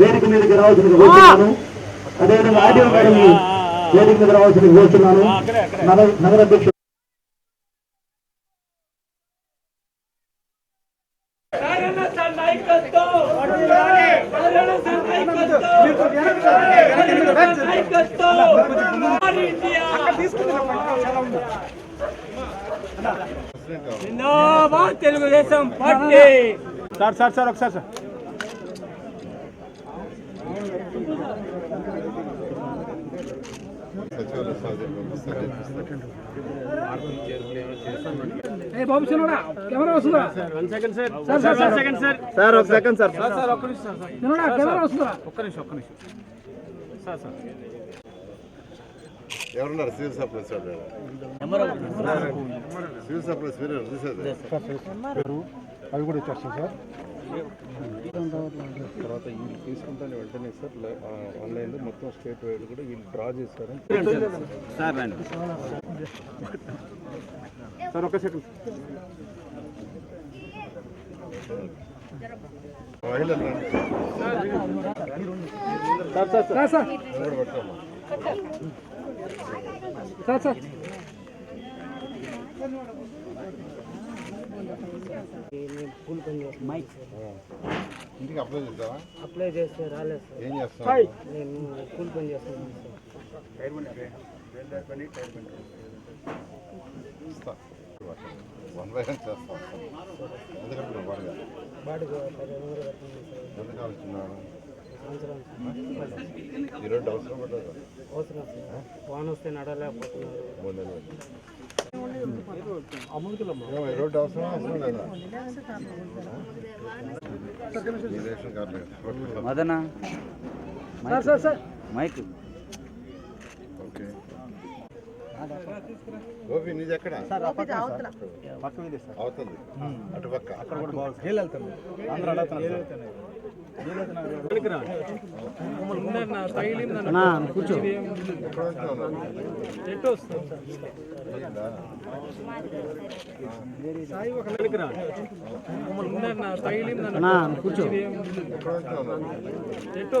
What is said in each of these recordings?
వేదిక మీదకి రావాల్సిన కోరుతున్నాను. అదేవిధంగా ఆడియో మేడం వేదిక మీద రావాల్సిన కోరుతున్నాను. నగర- అధ్యక్షుడు Telugu Desam party. Sir sir sir ఒకసారి సార్ ఏ బాబు చిన్నోడా కెమెరా వస్తుందా one second sir sir, sir, sir. Second sir. Sir ఒక సెకండ్ సార్. సార్ సార్ ఒక్క నిమిషం సార్. చిన్నోడా కెమెరా వస్తుందా? ఒక్క నిమిషం ఒక్క నిమిషం. Sir sir. ఎవరున్నారు? సివిల్ సప్లైస్ సివిల్ సప్లైస్ మీరు అవి కూడా వచ్చేస్తాయి సార్. తర్వాత వీళ్ళు తీసుకుంటానే వెంటనే సార్ ఆన్లైన్లో మొత్తం స్టేట్ వైడ్ కూడా వీళ్ళు డ్రా చేస్తారు సార్ రండి. సార్ ఒక్క second. Sir sir. Sir sir ఎవరు పట్టుకోమ్మా. సార్ సార్ ఇంటికి అప్లై చేస్తావా? అప్లై చేస్తే రాలేదు సార్. ఏం చేస్తావు? నేను కూలి పని చేస్తున్నాను సార్. వన్ బై వన్ చేస్తాం ఎందుకంటే నువ్వు బాగా బాడీ పదిహేను వందలు కట్టింది సార్? ఎందుకు ఆలోచున్నాను సంవత్సరం ఈరోజు అవసరం పడ్డది అవసరం సార్. వాన వస్తే నడలేకపోతున్నారు మదన? Sir sir sir. Mike. Okay. Gopi నీది ఎక్కడ? పక్క మీద సార్. అవుతుంది. అటుపక్క అక్కడ కూడా బాగుంది. అడుగుతున్నారు కూర్చో కూర్చో ఎక్కడ ఉంటున్నావు? ఎటు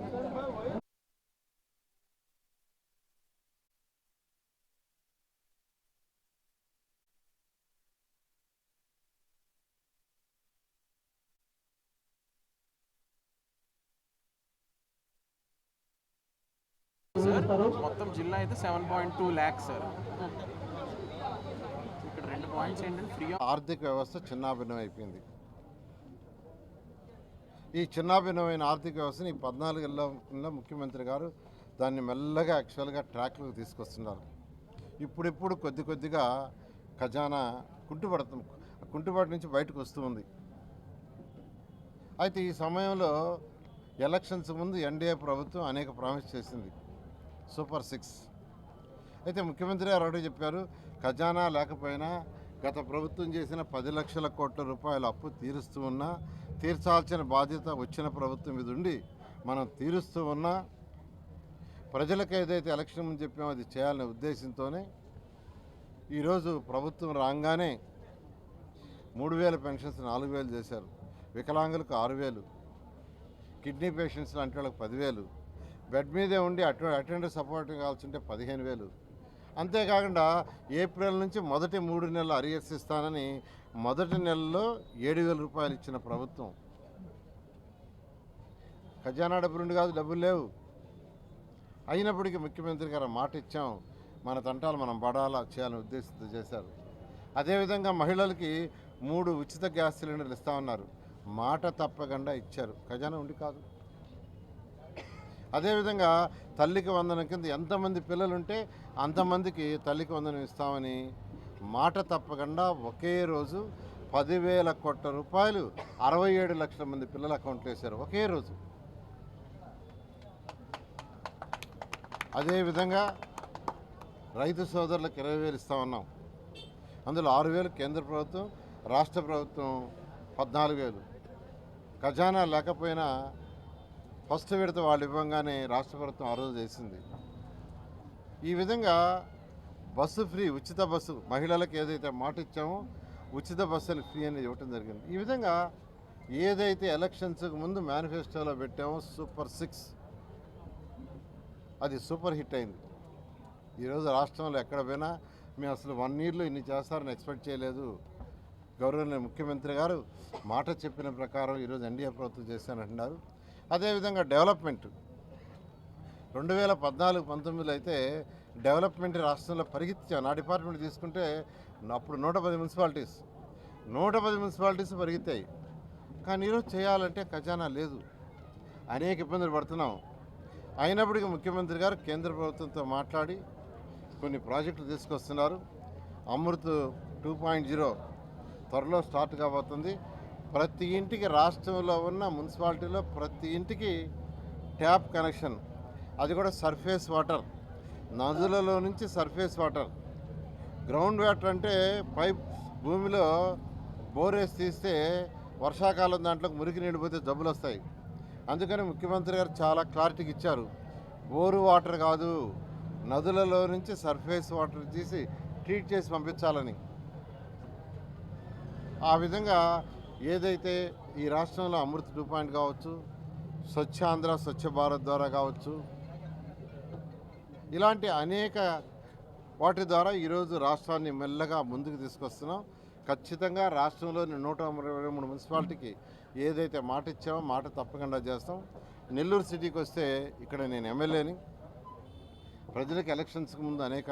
ప్రసాద్ మొత్తం జిల్లా అయితే seven point two lakhs sir. ఇక్కడ రెండు పాయింట్స్ ఏంటంటే ఫ్రీ ఆర్థిక వ్యవస్థ చిన్నాభిన్నం అయిపోయింది. ఈ చిన్నాభిన్నమైన ఆర్థిక వ్యవస్థని ఈ పద్నాలుగేళ్ళ ముఖ్యమంత్రి గారు దాన్ని మెల్లగా యాక్చువల్గా ట్రాక్లోకి తీసుకొస్తున్నారు. ఇప్పుడిప్పుడు కొద్ది కొద్దిగా ఖజానా కుంటుపడుతుంది కుంటుబాటు నుంచి బయటకు వస్తూ ఉంది. అయితే ఈ సమయంలో ఎలక్షన్స్ ముందు ఎన్డీఏ ప్రభుత్వం అనేక ప్రామిస్ చేసింది. Super six. అయితే ముఖ్యమంత్రి గారు ఒకటి చెప్పారు ఖజానా లేకపోయినా గత ప్రభుత్వం చేసిన పది లక్షల కోట్ల రూపాయల అప్పు తీరుస్తూ ఉన్నా తీర్చాల్సిన బాధ్యత వచ్చిన ప్రభుత్వం మీద ఉండి మనం తీరుస్తూ ఉన్నా ప్రజలకు ఏదైతే ఎలక్షన్ ముందు చెప్పామో అది చేయాలనే ఉద్దేశంతోనే ఈరోజు ప్రభుత్వం రాగానే మూడు వేల పెన్షన్స్ నాలుగు వేలు చేశారు. వికలాంగులకు ఆరు వేలు కిడ్నీ పేషెంట్స్ లాంటి వాళ్ళకి పదివేలు బెడ్ మీదే ఉండి అటు అటెండర్ సపోర్ట్ కావాల్సి ఉంటే పదిహేను వేలు. అంతేకాకుండా ఏప్రిల్ నుంచి మొదటి మూడు నెలలు అరియర్స్ ఇస్తానని మొదటి నెలలో ఏడు వేల రూపాయలు ఇచ్చిన ప్రభుత్వం. ఖజానా డబ్బులుండి కాదు డబ్బులు లేవు. అయినప్పటికీ ముఖ్యమంత్రి గారు మాట ఇచ్చాం. మన తంటాలు మనం పడాలా చేయాలని ఉద్దేశంతో చేశారు. అదేవిధంగా మహిళలకి మూడు ఉచిత గ్యాస్ సిలిండర్లు ఇస్తామన్నారు. మాట తప్పకుండా ఇచ్చారు. ఖజానా ఉండి కాదు. అదేవిధంగా తల్లికి వందనం కింద ఎంతమంది పిల్లలుంటే అంతమందికి తల్లికి వందనం ఇస్తామని మాట తప్పకుండా ఒకే రోజు పదివేల కోట్ల రూపాయలు అరవై ఏడు లక్షల మంది పిల్లల అకౌంట్లో వేశారు. ఒకే రోజు. అదేవిధంగా రైతు సోదరులకు ఇరవై వేలు ఇస్తా ఉన్నాం. అందులో ఆరు వేలు కేంద్ర ప్రభుత్వం రాష్ట్ర ప్రభుత్వం పద్నాలుగు వేలు. ఖజానా లేకపోయినా ఫస్ట్ విడత వాళ్ళు ఇవ్వంగానే రాష్ట్ర ప్రభుత్వం ఆ రోజు చేసింది. ఈ విధంగా బస్సు ఫ్రీ ఉచిత బస్సు మహిళలకు ఏదైతే మాట ఇచ్చామో ఉచిత బస్సులు ఫ్రీ అనేది ఇవ్వటం జరిగింది. ఈ విధంగా ఏదైతే ఎలక్షన్స్కి ముందు మేనిఫెస్టోలో పెట్టామో సూపర్ సిక్స్ అది సూపర్ హిట్ అయింది. ఈరోజు రాష్ట్రంలో ఎక్కడ పోయినా మేము అసలు వన్ ఇయర్లో ఇన్ని చేస్తారని ఎక్స్పెక్ట్ చేయలేదు. గౌరవనీయ ముఖ్యమంత్రి గారు మాట చెప్పిన ప్రకారం ఈరోజు ఎన్డీఏ ప్రభుత్వం చేశానంటున్నారు అదేవిధంగా డెవలప్మెంట్. రెండు వేల పద్నాలుగు పంతొమ్మిదిలో అయితే డెవలప్మెంట్ రాష్ట్రంలో పరిగెత్తాం నా డిపార్ట్మెంట్ తీసుకుంటే అప్పుడు నూట పది మున్సిపాలిటీస్. నూట పది మున్సిపాలిటీస్ పరిగెత్తాయి. కానీ ఈరోజు చేయాలంటే ఖజానా లేదు. అనేక ఇబ్బందులు పడుతున్నాం. అయినప్పటికీ ముఖ్యమంత్రి గారు కేంద్ర ప్రభుత్వంతో మాట్లాడి కొన్ని ప్రాజెక్టులు తీసుకొస్తున్నారు. అమృత్ టూ పాయింట్ జీరో త్వరలో స్టార్ట్ కాబోతుంది. ప్రతి ఇంటికి రాష్ట్రంలో ఉన్న మున్సిపాలిటీలో ప్రతి ఇంటికి ట్యాప్ కనెక్షన్. అది కూడా సర్ఫేస్ వాటర్. నదులలో నుంచి సర్ఫేస్ వాటర్. గ్రౌండ్ వాటర్ అంటే పైప్ భూమిలో బోరేసి తీస్తే వర్షాకాలం దాంట్లో మురికి నీళ్ళు పోతే జబ్బులు వస్తాయి. అందుకని ముఖ్యమంత్రి గారు చాలా క్లారిటీకి ఇచ్చారు. బోరు వాటర్ కాదు నదులలో నుంచి సర్ఫేస్ వాటర్ తీసి ట్రీట్ చేసి పంపించాలని. ఆ విధంగా ఏదైతే ఈ రాష్ట్రంలో అమృత్ టూ పాయింట్ కావచ్చు స్వచ్ఛ ఆంధ్ర స్వచ్ఛ భారత్ ద్వారా కావచ్చు ఇలాంటి అనేక వాటి ద్వారా ఈరోజు రాష్ట్రాన్ని మెల్లగా ముందుకు తీసుకొస్తున్నాం. ఖచ్చితంగా రాష్ట్రంలోని నూట ఇరవై మూడు మున్సిపాలిటీకి ఏదైతే మాట ఇచ్చామో మాట తప్పకుండా చేస్తాం. నెల్లూరు సిటీకి వస్తే ఇక్కడ నేను ఎమ్మెల్యేని. ప్రజలకు ఎలక్షన్స్కి ముందు అనేక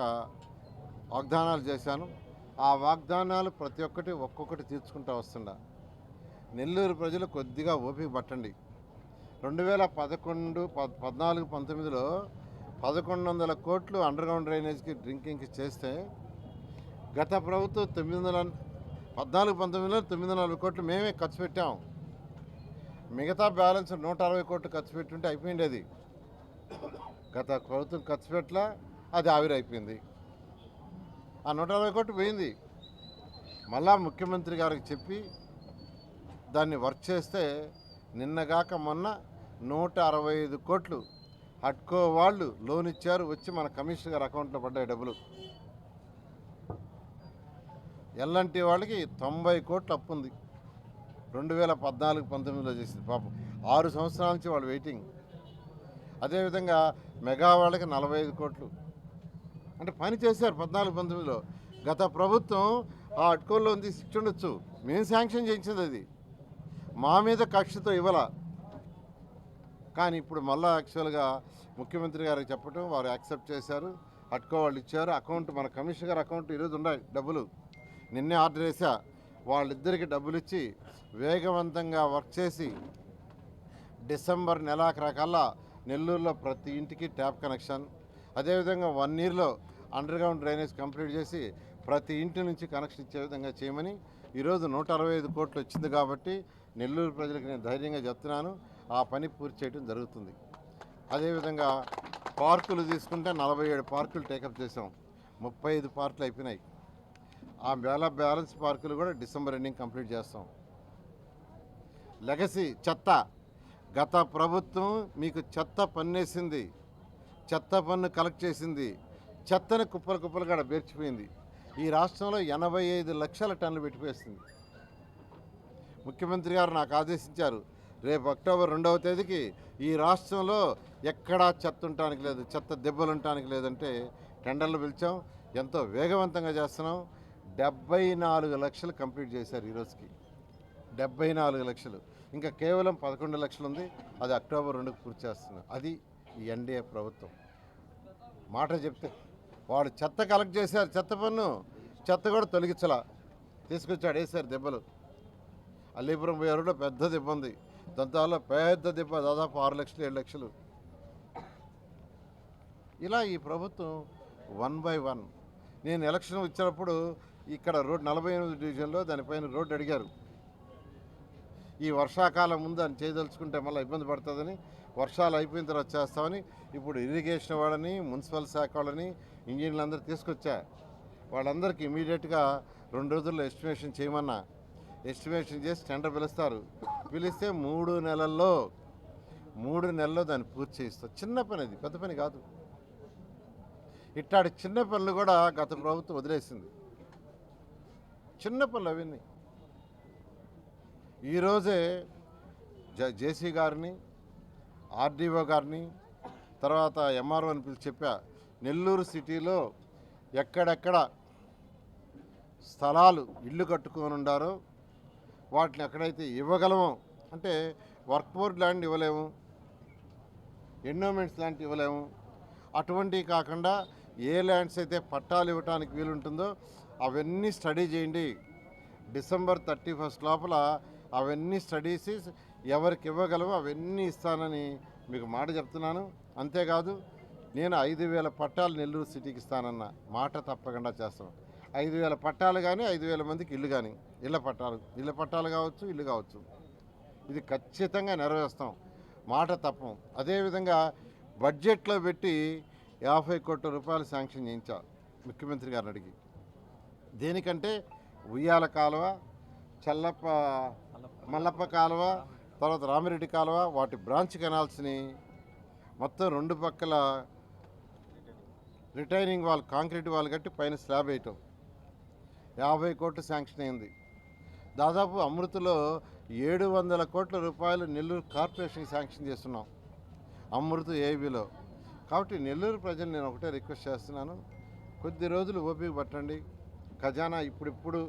వాగ్దానాలు చేశాను. ఆ వాగ్దానాలు ప్రతి ఒక్కటి ఒక్కొక్కటి తీర్చుకుంటూ వస్తుండ. నెల్లూరు ప్రజలు కొద్దిగా ఓపిక పట్టండి. రెండు వేల పదకొండు పద్ పద్నాలుగు పంతొమ్మిదిలో పదకొండు వందల కోట్లు అండర్ గ్రౌండ్ డ్రైనేజ్కి డ్రింకింగ్కి చేస్తే గత ప్రభుత్వం తొమ్మిది వందల పద్నాలుగు పంతొమ్మిదిలో తొమ్మిది వందల నలభై కోట్లు మేమే ఖర్చు పెట్టాం. మిగతా బ్యాలెన్స్ నూట అరవై కోట్లు ఖర్చు పెట్టుంటే అయిపోయింది అది గత ప్రభుత్వం ఖర్చు పెట్టలా అది ఆవిరైపోయింది. ఆ నూట అరవై కోట్లు పోయింది. మళ్ళా ముఖ్యమంత్రి గారికి చెప్పి దాన్ని వర్క్ చేస్తే నిన్నగాక మొన్న నూట అరవై ఐదు కోట్లు హట్కో వాళ్ళు లోన్ ఇచ్చారు వచ్చి మన కమిషనర్ గారి అకౌంట్లో పడ్డాయి డబ్బులు. ఎల్లంటి వాళ్ళకి తొంభై కోట్లు అప్పు ఉంది. రెండు వేల పద్నాలుగు పంతొమ్మిదిలో చేసింది పాపం. ఆరు సంవత్సరాల నుంచి వాళ్ళు వెయిటింగ్. అదేవిధంగా మెగా వాళ్ళకి నలభై ఐదు కోట్లు. అంటే పని చేశారు పద్నాలుగు పంతొమ్మిదిలో. గత ప్రభుత్వం ఆ అట్కోల్లో ఉంది శిక్ష ఉండొచ్చు మేము శాంక్షన్ చేయించింది అది. మా మీద కక్షతో ఇవ్వాల. కానీ ఇప్పుడు మళ్ళీ యాక్చువల్గా ముఖ్యమంత్రి గారికి చెప్పడం వారు యాక్సెప్ట్ చేశారు. అట్కో వాళ్ళు ఇచ్చారు. అకౌంట్ మన కమిషనర్ గారి అకౌంట్ ఈరోజు ఉన్నాయి డబ్బులు. నిన్నే ఆర్డర్ చేశా వాళ్ళిద్దరికి డబ్బులు ఇచ్చి వేగవంతంగా వర్క్ చేసి డిసెంబర్ నెలాఖరాకల్లా నెల్లూరులో ప్రతి ఇంటికి ట్యాప్ కనెక్షన్. అదేవిధంగా వన్ ఇయర్లో అండర్ గ్రౌండ్ డ్రైనేజ్ కంప్లీట్ చేసి ప్రతి ఇంటి నుంచి కనెక్షన్ ఇచ్చే విధంగా చేయమని ఈరోజు నూట అరవై ఐదు కోట్లు వచ్చింది కాబట్టి నెల్లూరు ప్రజలకు నేను ధైర్యంగా చెప్తున్నాను ఆ పని పూర్తి చేయడం జరుగుతుంది. అదేవిధంగా పార్కులు తీసుకుంటే నలభై ఏడు పార్కులు టేకప్ చేసాం ముప్పై ఐదు పార్కులు అయిపోయినాయి. ఆ వేల బ్యాలెన్స్ పార్కులు కూడా డిసెంబర్ ఎండింగ్ కంప్లీట్ చేస్తాం. లెగసీ చెత్త. గత ప్రభుత్వం మీకు చెత్త పన్నేసింది. చెత్త పన్ను కలెక్ట్ చేసింది. చెత్తను కుప్పలు కుప్పలుగా బేర్చిపోయింది ఈ రాష్ట్రంలో ఎనభై ఐదు లక్షల టన్నులు పెట్టిపోయేస్తుంది ముఖ్యమంత్రి గారు నాకు ఆదేశించారు. రేపు అక్టోబర్ రెండవ తేదీకి ఈ రాష్ట్రంలో ఎక్కడా చెత్త ఉండటానికి లేదు చెత్త దెబ్బలు ఉండటానికి లేదంటే టెండర్లు పిలిచాం ఎంతో వేగవంతంగా చేస్తున్నాం. డెబ్బై నాలుగు లక్షలు కంప్లీట్ చేశారు ఈరోజుకి డెబ్బై నాలుగు లక్షలు. ఇంకా కేవలం పదకొండు లక్షలు ఉంది. అది అక్టోబర్ రెండుకు పూర్తి చేస్తున్నాం అది ఈ ఎన్డీఏ ప్రభుత్వం. మాట చెప్తే వాడు చెత్త కలెక్ట్ చేశారు చెత్త పన్ను చెత్త కూడా తొలగించలా. తీసుకొచ్చాడు వేసారు దెబ్బలు. అల్లీపురం పోయే పెద్ద దెబ్బ ఉంది దంతాల పెద్ద దెబ్బ దాదాపు ఆరు లక్షలు ఏడు లక్షలు. ఇలా ఈ ప్రభుత్వం వన్ బై వన్. నేను ఎలక్షన్ వచ్చినప్పుడు ఇక్కడ రోడ్ నలభై ఎనిమిది డివిజన్లో దానిపైన రోడ్డు అడిగారు. ఈ వర్షాకాలం ముందు అని చేయదలుచుకుంటే మళ్ళీ ఇబ్బంది పడుతుందని వర్షాలు అయిపోయిన తర్వాత చేస్తామని ఇప్పుడు ఇరిగేషన్ వాళ్ళని మున్సిపల్ శాఖ వాళ్ళని ఇంజనీర్లందరూ తీసుకొచ్చా. వాళ్ళందరికీ ఇమీడియట్గా రెండు రోజుల్లో ఎస్టిమేషన్ చేయమన్నా ఎస్టిమేషన్ చేసి టెండర్ పిలుస్తారు. పిలిస్తే మూడు నెలల్లో మూడు నెలల్లో దాన్ని పూర్తి చేయిస్తారు. చిన్న పని అది పెద్ద పని కాదు. ఇట్లాంటి చిన్న పనులు కూడా గత ప్రభుత్వం వదిలేసింది. చిన్న పనులు అవన్నీ. ఈరోజే జ జేసీ గారిని ఆర్డీఓ గారిని తర్వాత ఎంఆర్ఓ అని పిలిచి చెప్పా నెల్లూరు సిటీలో ఎక్కడెక్కడ స్థలాలు ఇల్లు కట్టుకొని ఉండారో వాటిని ఎక్కడైతే ఇవ్వగలమో అంటే వర్క్ బోర్డ్ ల్యాండ్ ఇవ్వలేము ఎండోమెంట్స్ ల్యాండ్ ఇవ్వలేము అటువంటివి కాకుండా ఏ ల్యాండ్స్ అయితే పట్టాలు ఇవ్వడానికి వీలుంటుందో అవన్నీ స్టడీ చేయండి. డిసెంబర్ థర్టీ ఫస్ట్ లోపల అవన్నీ స్టడీస్ ఎవరికి ఇవ్వగలమో అవన్నీ ఇస్తానని మీకు మాట చెప్తున్నాను. అంతేకాదు నేను ఐదు వేల పట్టాలు నెల్లూరు సిటీకి ఇస్తానన్న మాట తప్పకుండా చేస్తాను. ఐదు వేల పట్టాలు కానీ ఐదు వేల మందికి ఇల్లు కానీ ఇళ్ళ పట్టాలు. ఇళ్ళ పట్టాలు కావచ్చు ఇల్లు కావచ్చు. ఇది ఖచ్చితంగా నెరవేరుస్తాం. మాట తప్పం. అదేవిధంగా బడ్జెట్లో పెట్టి యాభై కోట్ల రూపాయలు శాంక్షన్ చేయించా ముఖ్యమంత్రి గారిని అడిగి. దేనికంటే ఉయ్యాల కాలువ చల్లప్ప మల్లప్ప కాలువ తర్వాత రామిరెడ్డి కాలువ వాటి బ్రాంచ్ కెనాల్స్ని మొత్తం రెండు పక్కల రిటైనింగ్ వాల్ కాంక్రీట్ వాల్ కట్టి పైన స్లాబ్ వేయటం. యాభై కోట్లు శాంక్షన్ అయింది. దాదాపు అమృతలో ఏడు వందల కోట్ల రూపాయలు నెల్లూరు కార్పొరేషన్ శాంక్షన్ చేస్తున్నాం అమృత ఏబీలో. కాబట్టి నెల్లూరు ప్రజలు నేను ఒకటే రిక్వెస్ట్ చేస్తున్నాను కొద్ది రోజులు ఓపిక పట్టండి. ఖజానా ఇప్పుడిప్పుడు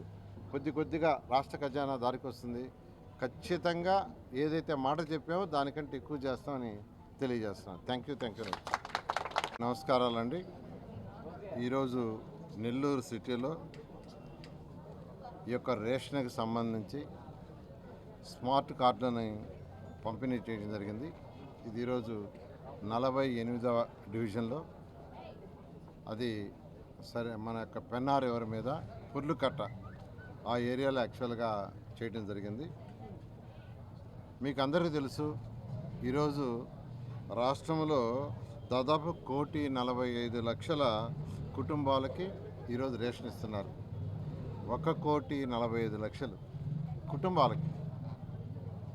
కొద్ది కొద్దిగా రాష్ట్ర ఖజానా దారికి వస్తుంది. ఖచ్చితంగా ఏదైతే మాట చెప్పామో దానికంటే ఎక్కువ చేస్తామని తెలియజేస్తున్నాను. థ్యాంక్ యూ థ్యాంక్ యూ నమస్కారాలండి. ఈరోజు నెల్లూరు సిటీలో ఈ యొక్క రేషన్కి సంబంధించి స్మార్ట్ కార్డులని పంపిణీ చేయడం జరిగింది. ఇది ఈరోజు నలభై ఎనిమిదవ డివిజన్లో. అది సరే మన యొక్క పెన్నార్ ఎవరి మీద పుర్లుకట్ట ఆ ఏరియాలో యాక్చువల్గా చేయడం జరిగింది. మీకు అందరికీ తెలుసు ఈరోజు రాష్ట్రంలో దాదాపు కోటి నలభై ఐదు లక్షల కుటుంబాలకి ఈరోజు రేషన్ ఇస్తున్నారు. ఒక కోటి నలభై ఐదు లక్షలు కుటుంబాలకి.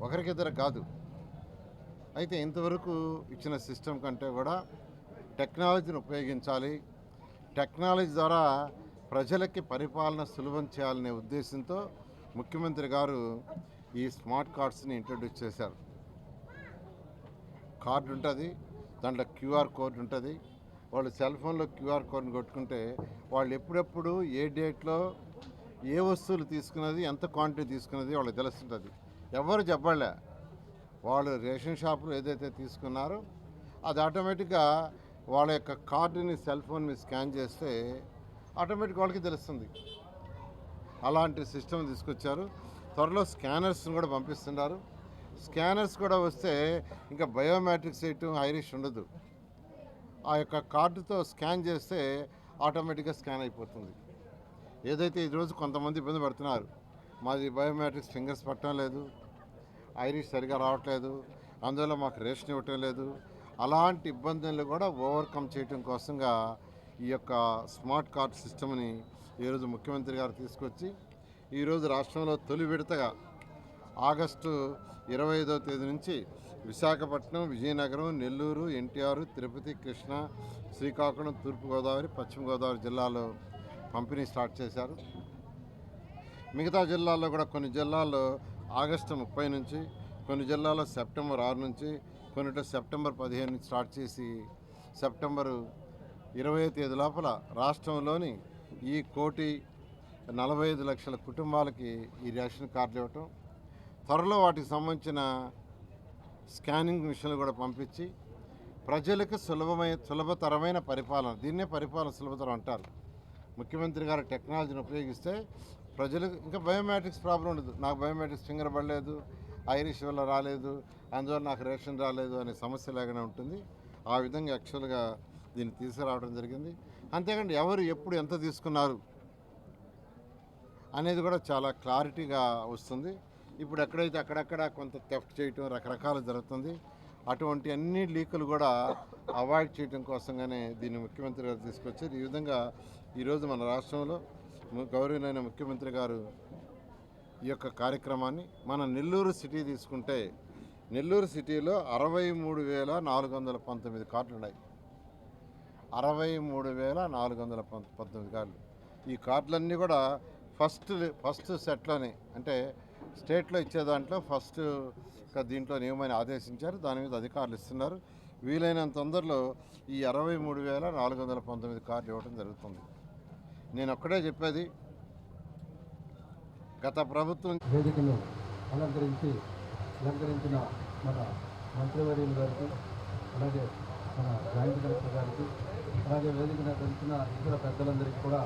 ఒకరికిద్దరు కాదు. అయితే ఇంతవరకు ఇచ్చిన సిస్టమ్ కంటే కూడా టెక్నాలజీని ఉపయోగించాలి. టెక్నాలజీ ద్వారా ప్రజలకి పరిపాలన సులభం చేయాలనే ఉద్దేశంతో ముఖ్యమంత్రి గారు ఈ స్మార్ట్ కార్డ్స్ని ఇంట్రడ్యూస్ చేశారు. కార్డు ఉంటుంది దాంట్లో క్యూఆర్ కోడ్ ఉంటుంది. వాళ్ళు సెల్ ఫోన్లో క్యూఆర్ కోడ్ని కొట్టుకుంటే వాళ్ళు ఎప్పుడెప్పుడు ఏ డేట్లో ఏ వస్తువులు తీసుకున్నది ఎంత క్వాంటిటీ తీసుకున్నది వాళ్ళకి తెలుస్తుంటుంది. ఎవరు చెప్పలే? వాళ్ళు రేషన్ షాపులు ఏదైతే తీసుకున్నారో అది ఆటోమేటిక్గా వాళ్ళ యొక్క కార్డుని సెల్ ఫోన్ మీద స్కాన్ చేస్తే ఆటోమేటిక్ వాళ్ళకి తెలుస్తుంది. అలాంటి సిస్టమ్ తీసుకొచ్చారు. త్వరలో స్కానర్స్ని కూడా పంపిస్తున్నారు. స్కానర్స్ కూడా వస్తే ఇంకా బయోమెట్రిక్స్ వేయటం ఐరిష్ ఉండదు. ఆ యొక్క కార్డుతో స్కాన్ చేస్తే ఆటోమేటిక్గా స్కాన్ అయిపోతుంది. ఏదైతే ఈరోజు కొంతమంది ఇబ్బంది పడుతున్నారు మాది బయోమెట్రిక్స్ ఫింగర్స్ పట్టడం లేదు ఐరిష్ సరిగా రావట్లేదు అందువల్ల మాకు రేషన్ ఇవ్వటం లేదు. అలాంటి ఇబ్బందులు కూడా ఓవర్కమ్ చేయటం కోసంగా ఈ యొక్క స్మార్ట్ కార్డ్ సిస్టమ్ని ఈరోజు ముఖ్యమంత్రి గారు తీసుకొచ్చి ఈరోజు రాష్ట్రంలో తొలి విడతగా ఆగస్టు ఇరవై ఐదవ తేదీ నుంచి విశాఖపట్నం విజయనగరం నెల్లూరు ఎన్టీఆర్ తిరుపతి కృష్ణా శ్రీకాకుళం తూర్పుగోదావరి పశ్చిమ గోదావరి జిల్లాలో పంపిణీ స్టార్ట్ చేశారు. మిగతా జిల్లాల్లో కూడా కొన్ని జిల్లాల్లో ఆగస్టు ముప్పై నుంచి కొన్ని జిల్లాల్లో సెప్టెంబర్ ఆరు నుంచి కొన్నిటి సెప్టెంబర్ పదిహేను నుంచి స్టార్ట్ చేసి సెప్టెంబరు ఇరవై తేదీ లోపల రాష్ట్రంలోని ఈ కోటి నలభై ఐదు లక్షల కుటుంబాలకి ఈ రేషన్ కార్డులు ఇవ్వటం త్వరలో వాటికి సంబంధించిన స్కానింగ్ మిషన్లు కూడా పంపించి ప్రజలకు సులభమైన సులభతరమైన పరిపాలన దీన్నే పరిపాలన సులభతరం అంటారు. ముఖ్యమంత్రి గారు టెక్నాలజీని ఉపయోగిస్తే ప్రజలకు ఇంకా బయోమెట్రిక్స్ ప్రాబ్లం ఉండదు. నాకు బయోమెట్రిక్స్ ఫింగర్ పడలేదు ఐరిష్ వల్ల రాలేదు అందువల్ల నాకు రేషన్ రాలేదు అనే సమస్య లేకుండా ఉంటుంది. ఆ విధంగా యాక్చువల్గా దీన్ని తీసుకురావడం జరిగింది. అంతేకాండి ఎవరు ఎప్పుడు ఎంత తీసుకున్నారు అనేది కూడా చాలా క్లారిటీగా వస్తుంది. ఇప్పుడు ఎక్కడైతే అక్కడక్కడ కొంత థెఫ్ట్ చేయటం రకరకాలు జరుగుతుంది. అటువంటి అన్ని లీకులు కూడా అవాయిడ్ చేయడం కోసంగానే దీన్ని ముఖ్యమంత్రి గారు తీసుకొచ్చారు. ఈ విధంగా ఈరోజు మన రాష్ట్రంలో ము- ముఖ్యమంత్రి గారు ఈ యొక్క కార్యక్రమాన్ని మన నెల్లూరు సిటీ తీసుకుంటే నెల్లూరు సిటీలో అరవై మూడు వేల నాలుగు వందల పంతొమ్మిది కార్డులు ఉన్నాయి. అరవై మూడు వేల నాలుగు వందల పంతొమ్మిది కార్డులు ఈ కార్డులన్నీ కూడా ఫస్ట్ ఫస్ట్ సెట్లోనే అంటే స్టేట్లో ఇచ్చే దాంట్లో ఫస్ట్ దీంట్లో నియమని ఆదేశించారు. దాని మీద అధికారులు ఇస్తున్నారు. వీలైనంత తొందరలో ఈ అరవై మూడు వేల నాలుగు వందల పంతొమ్మిది కార్డులు ఇవ్వడం జరుగుతుంది. నేను ఒక్కడే చెప్పేది. గత ప్రభుత్వం వేదికను అలంకరించి అలంకరించిన మన మంత్రివర్యుల గారికి అలాగే మన జాయింట్ కలెక్టర్ గారికి అలాగే వేదికను కలిసిన ఇతర పెద్దలందరికీ కూడా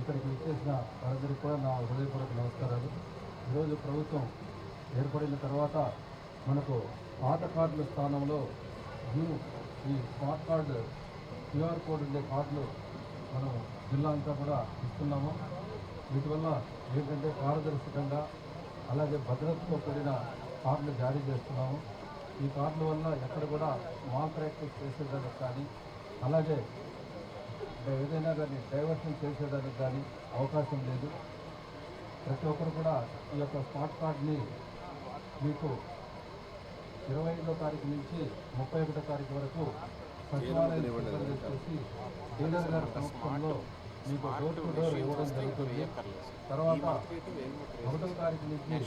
ఇక్కడికి విచ్చేసిన వారందరికీ కూడా నా హృదయపూర్వక నమస్కారాలు. ఈరోజు ప్రభుత్వం ఏర్పడిన తర్వాత మనకు పాత కార్డుల స్థానంలో న్యూ ఈ స్మార్ట్ కార్డు క్యూఆర్ కోడ్ ఉండే కార్డులు మనం జిల్లా అంతా కూడా ఇస్తున్నాము. వీటివల్ల ఏంటంటే పారదర్శకంగా అలాగే భద్రతతో కూడిన కార్డులు జారీ చేస్తున్నాము. ఈ కార్డుల వల్ల ఎక్కడ కూడా మాల్ ప్రాక్టీస్ చేసేదానికి కానీ అలాగే ఏదైనా కానీ డైవర్షన్ చేసేదానికి కానీ అవకాశం లేదు. ప్రతి ఒక్కరు కూడా ఈ యొక్క స్మార్ట్ కార్డ్ని మీకు ఇరవై ఐదో తారీఖు నుంచి ముప్పై ఒకటో తారీఖు వరకు సచివాలయం చేసి డీలర్ గారి సమక్షంలో మీకు డోర్ టు డోర్ ఇవ్వడం జరుగుతుంది. తర్వాత ఒకటో తారీఖు నుంచి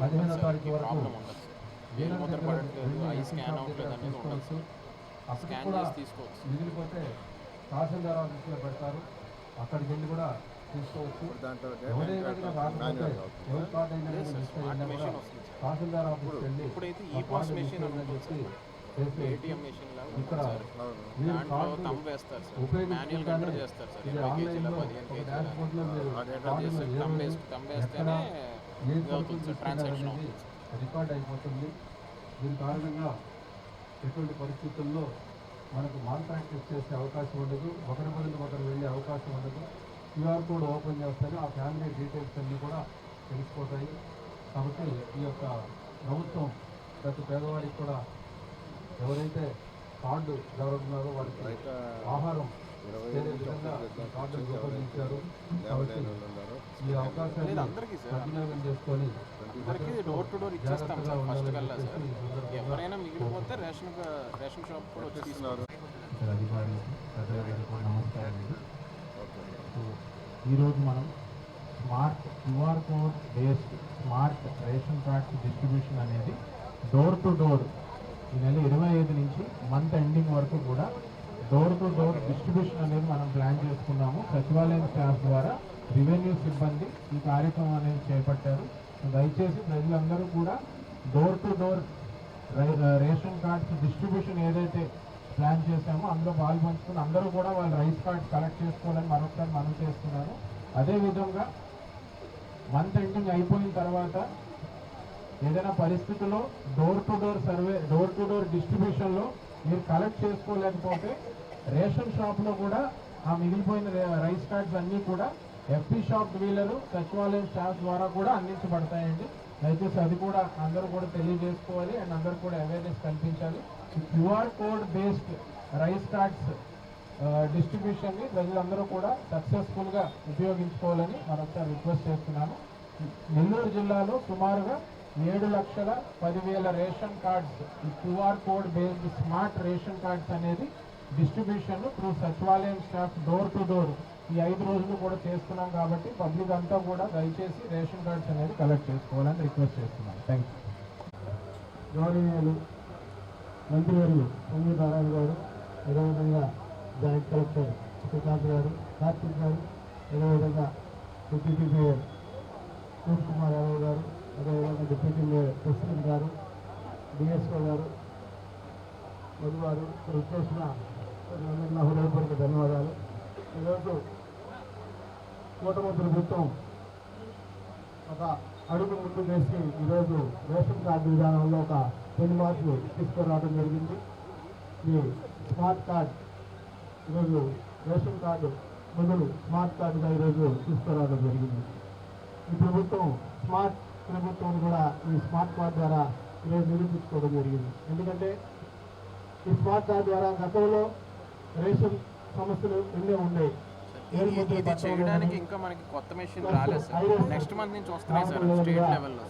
పదిహేనో తారీఖు వరకు ముద్ర దగ్గర తీసుకోవచ్చు స్కాన్ కూడా మిగిలిపోతే తహసీల్దార్ ఆఫీస్లో పెడతారు. అక్కడికి వెళ్ళి కూడా తీసుకోవచ్చు. ఎవరి కార్డు అయినా తహసీల్దార్ ఆఫీస్కి వెళ్ళి చెప్పి ఏటీఎం మెషిన్ లాగా ఇక్కడ ఉంటుంది సార్. మీరు దాంట్లో కార్డు తంబ్ వేస్తారు సార్. మాన్యువల్గా ఉపయోగించుకుంటానే చేస్తారు సార్. ఇది ఇరవై కేజీల ఆన్లైన్లో పదిహేను ఒక కేజీల. డాష్ బోర్డ్లో మీరు కార్డులో ఏ తంబ్ రోజు వేసి తంబ్ ఎక్కడ వేస్తేనే ఏ ఇది అవుతుంది సార్. ట్రాన్సాక్షన్ అనేది అవుతుంది రికార్డ్ అయిపోతుంది. దీని కారణంగా ఎటువంటి పరిస్థితుల్లో మనకు మాల్ ప్రాక్టీస్ చేసే అవకాశం ఉండదు. ఒకరి బదులు ఒకరు వెళ్ళే అవకాశం ఉండదు. క్యూఆర్ కోడ్ ఓపెన్ చేస్తారు ఆ ఫ్యామిలీ డీటెయిల్స్ అన్నీ కూడా తెలిసిపోతాయి. కాబట్టి ఈ యొక్క ప్రభుత్వం ప్రతి పేదవాడికి కూడా ఎవరైతే కార్డు ఎవరున్నారో వారికి ఆహారం చేరే విధంగా ఈ కార్డు రూపొందించారు. కాబట్టి ఈ అవకాశాన్ని లేదు అందరికీ సార్. సద్వినియోగం చేసుకొని అందరికీ డోర్ టు డోర్ ఇచ్చేస్తాం జాగ్రత్తగా సార్ ఫస్ట్ ఉండాలని పెద్దలకు నమస్కారం ఈరోజు మనం smart QR code based smart ration cards distribution అనేది డోర్ టు డోర్ ఈ నెల ఇరవై ఐదు నుంచి మంత్ ఎండింగ్ వరకు కూడా డోర్ టు డోర్ డిస్ట్రిబ్యూషన్ అనేది మనం ప్లాన్ చేసుకున్నాము. సచివాలయం స్టాఫ్ ద్వారా రెవెన్యూ సిబ్బంది ఈ కార్యక్రమం అనేది చేపట్టారు. దయచేసి ప్రజలందరూ కూడా డోర్ టు డోర్ రై- రేషన్ కార్డ్స్ డిస్ట్రిబ్యూషన్ ఏదైతే ప్లాన్ చేశామో అందులో పాల్పంచుకుని అందరూ కూడా వాళ్ళ రైస్ కార్డ్స్ కలెక్ట్ చేసుకోవాలని మరొకసారి మనం చేస్తున్నారు అదేవిధంగా మంత్ ఎండింగ్ అయిపోయిన తర్వాత ఏదైనా పరిస్థితుల్లో door to door survey door to door డిస్ట్రిబ్యూషన్లో మీరు కలెక్ట్ చేసుకోలేకపోతే రేషన్ షాప్లో కూడా ఆ మిగిలిపోయిన రైస్ కార్డ్స్ అన్నీ కూడా ఎఫ్పీ షాప్ వీలరు సచివాలయం స్టాఫ్ ద్వారా కూడా అందించబడతాయండి. దయచేసి అది కూడా అందరూ కూడా తెలియజేసుకోవాలి అండ్ అందరూ కూడా అవేర్నెస్ కల్పించాలి. QR code based rice cards డిస్ట్రిబ్యూషన్ని ప్రజలందరూ కూడా సక్సెస్ఫుల్గా ఉపయోగించుకోవాలని మరొకసారి రిక్వెస్ట్ చేస్తున్నాను. నెల్లూరు జిల్లాలో సుమారుగా ఏడు లక్షల పదివేల రేషన్ కార్డ్స్. ఈ QR code based smart ration cards అనేది డిస్ట్రిబ్యూషన్ త్రూ సచివాలయం స్టాఫ్ డోర్ టు డోర్ ఈ ఐదు రోజులు కూడా చేస్తున్నాం కాబట్టి పబ్లిక్ అంతా కూడా దయచేసి రేషన్ కార్డ్స్ అనేది కలెక్ట్ చేసుకోవాలని రిక్వెస్ట్ చేస్తున్నాను థ్యాంక్ యూ గౌరవనీయులు మంత్రివర్యులు పొంగి నారాయణ గారు అదేవిధంగా జాయింట్ కలెక్టర్ శ్రీకాంత్ గారు కార్తీక్ గారు అదేవిధంగా డిప్యూటీ మేయర్ సూర్ కుమార్ యాదవ్ గారు అదేవిధంగా deputy mayor president garu DSO garu మధువారు ఇక్కడ వచ్చేసిన నా హృదయపూర్వక ధన్యవాదాలు. ఈరోజు కూటమి ప్రభుత్వం ఒక అడుగు ముందు వేసి ఈరోజు రేషన్ కార్డు విధానంలో ఒక కొన్ని మార్పులు తీసుకురావడం జరిగింది. ఈ స్మార్ట్ కార్డ్ ఈరోజు రేషన్ కార్డు బదులు స్మార్ట్ కార్డుగా ఈరోజు తీసుకురావడం జరిగింది. ఈ ప్రభుత్వం స్మార్ట్ ప్రభుత్వం కూడా ఈ స్మార్ట్ కార్డ్ ద్వారా ఈరోజు నిరూపించుకోవడం జరిగింది. ఎందుకంటే ఈ స్మార్ట్ కార్డ్ ద్వారా గతంలో రేషన్ సమస్యలు ఎన్నో ఉన్నాయి ఇది చేయడానికి ఇంకా మనకి కొత్త మెషిన్ రాలేదు సార్. నెక్స్ట్ మంత్ నుంచి వస్తున్నాయి సార్ స్టేట్ లెవెల్లో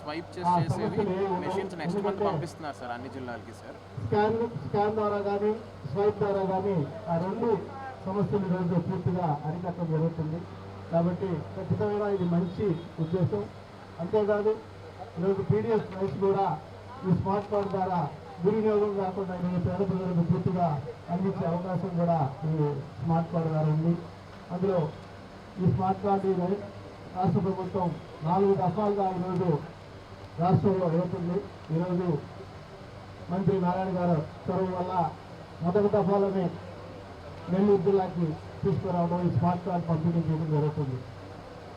స్వైప్ మెషిన్స్ నెక్స్ట్ మంత్ పంపిస్తున్నారు సార్ అన్ని జిల్లాలకి సార్. స్కాన్ స్కాన్ ద్వారా కానీ స్వైప్ ద్వారా కానీ ఆ రెండు సమస్యలు ఈరోజు పూర్తిగా అరికట్టడం జరుగుతుంది. కాబట్టి ఖచ్చితంగా ఇది మంచి ఉద్దేశం. అంతేకాదు ఈరోజు పీడిఎస్ రైస్ కూడా ఈ స్మార్ట్ కార్డ్ ద్వారా దుర్వినియోగం కాకుండా ఈరోజు పేద ప్రజలకు పూర్తిగా అందించే అవకాశం కూడా ఈ స్మార్ట్ కార్డు ద్వారా ఉంది. అందులో ఈ స్మార్ట్ కార్డు రాష్ట్ర ప్రభుత్వం నాలుగు దఫాలుగా ఈరోజు రాష్ట్రంలో వేస్తుంది ఈరోజు మంత్రి నారాయణ గారు చొరవ వల్ల మొదటి దఫాలోనే నెల్లూరు జిల్లాకి తీసుకురావడం ఈ స్మార్ట్ కార్డ్ పంపిణీ చేయడం జరుగుతుంది.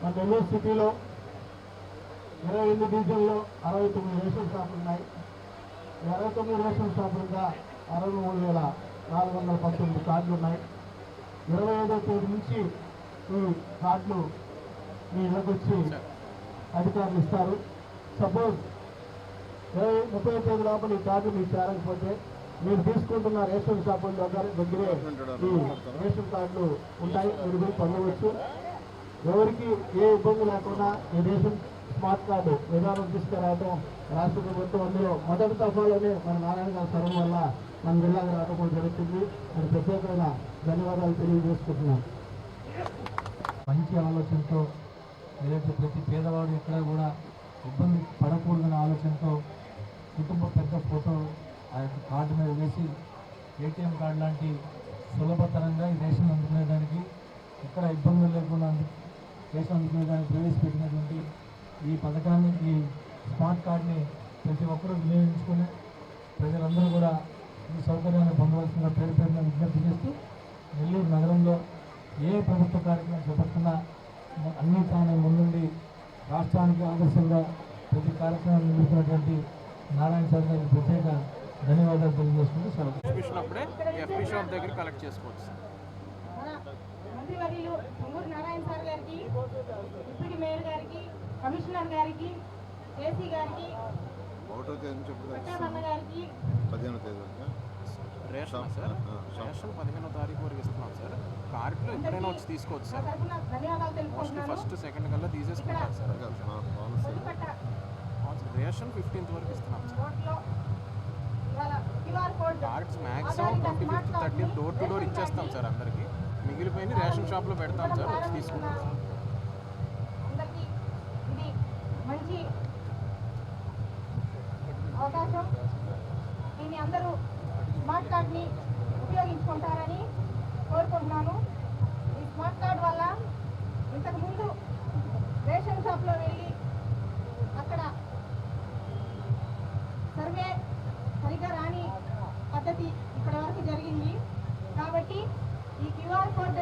మన నెల్లూరు సిటీలో ఇరవై ఎనిమిది డివిజన్లో అరవై తొమ్మిది రేషన్ షాపులు ఉన్నాయి. ఇరవై అరవై తొమ్మిది రేషన్ షాపులుగా అరవై మూడు వేల నాలుగు వందల పంతొమ్మిది కార్డులు ఉన్నాయి. ఇరవై ఐదో తేదీ నుంచి ఈ కార్డులు మీ ఇళ్ళకి వచ్చి అధికారులు ఇస్తారు. సపోజ్ ఇరవై ముప్పై తేదీ లోపల ఈ కార్డు మీకు చేరకపోతే మీరు తీసుకుంటున్న రేషన్ షాపుల దగ్గర దగ్గరే ఈ రేషన్ కార్డులు ఉంటాయి. మీరు పోయి పొందవచ్చు ఎవరికి ఏ ఇబ్బంది లేకుండా ఈ రేషన్ స్మార్ట్ కార్డు విధానం తీసుకురావడం రాష్ట్ర ప్రభుత్వం అందులో మొదటి దఫాలోనే మన నారాయణ గారి సర్వం వల్ల మన జిల్లాకు రాకపోవడం కూడా జరుగుతుంది. మరి ప్రత్యేకమైన ధన్యవాదాలు తెలియజేసుకుంటున్నాను. మంచి ఆలోచనతో లేదంటే ప్రతి పేదవాడు ఎక్కడ కూడా ఇబ్బంది పడకూడదనే ఆలోచనతో కుటుంబ పెద్ద ఫోటో ఆ యొక్క కార్డు మీద వేసి ఏటీఎం కార్డు లాంటి సులభతరంగా ఈ రేషన్ అందుకునేదానికి ఎక్కడ ఇబ్బందులు లేకుండా దేశం రేషన్ అందుకునేదానికి ప్రవేశపెట్టినటువంటి ఈ పథకాన్ని ఈ స్మార్ట్ కార్డ్ని ప్రతి ఒక్కరూ వినియోగించుకుని ప్రజలందరూ కూడా ఈ సౌకర్యాన్ని పొందవలసిన పేరు పేరున విజ్ఞప్తి చేస్తూ నెల్లూరు నగరంలో ఏ ప్రభుత్వ కార్యక్రమం చేపడుతున్నా అన్ని తాను ముందుండి రాష్ట్రానికి ఆదర్శంగా ప్రతి కార్యక్రమం నిర్వహిస్తున్నటువంటి నారాయణ సార్ గారికి ప్రత్యేక ధన్యవాదాలు తెలియజేసుకుంటూ అప్పుడే ఎఫ్పీ షాప్ దగ్గర కలెక్ట్ చేసుకోవచ్చు సార్. మంత్రివర్యులు పొంగూరు నారాయణ సార్ గారికి డిప్యూటీ మేయర్ గారికి కమిషనర్ గారికి ఏసీ గారికి ఒకటో తేదీ గారికి. పదిహేనో తేదీ వరకా? Ration sir. రేషన్ పదిహేనో తారీఖు వరకు ఇస్తున్నాం సార్. కార్డులో ఎప్పుడైనా వచ్చి తీసుకోవచ్చు సార్. మోస్ట్లీ ఫస్ట్ సెకండ్ కల్లా తీసేసుకుంటారు సార్. రేషన్ ఫిఫ్టీన్త్ వరకు ఇస్తున్నాం సార్ కోర్టులో ఇవాళ QR code cards maximum twenty fifth thirty door to door ఇచ్చేస్తాం సార్ అందరికీ. మిగిలిపోయిన రేషన్ షాప్లో పెడతాం సార్ వచ్చి తీసుకుంటాం అందరికీ ఇది మంచి అవకాశం దీన్ని అందరూ స్మార్ట్ కార్డ్ని ఉపయోగించుకుంటారని కోరుకుంటున్నాను ఈ స్మార్ట్ కార్డ్ వల్ల ఇంతకుముందు రేషన్ షాప్లో వెళ్ళి అక్కడ సర్వే సరిగా పద్ధతి ఇప్పటి వరకు జరిగింది. కాబట్టి ఈ క్యూఆర్ కోడ్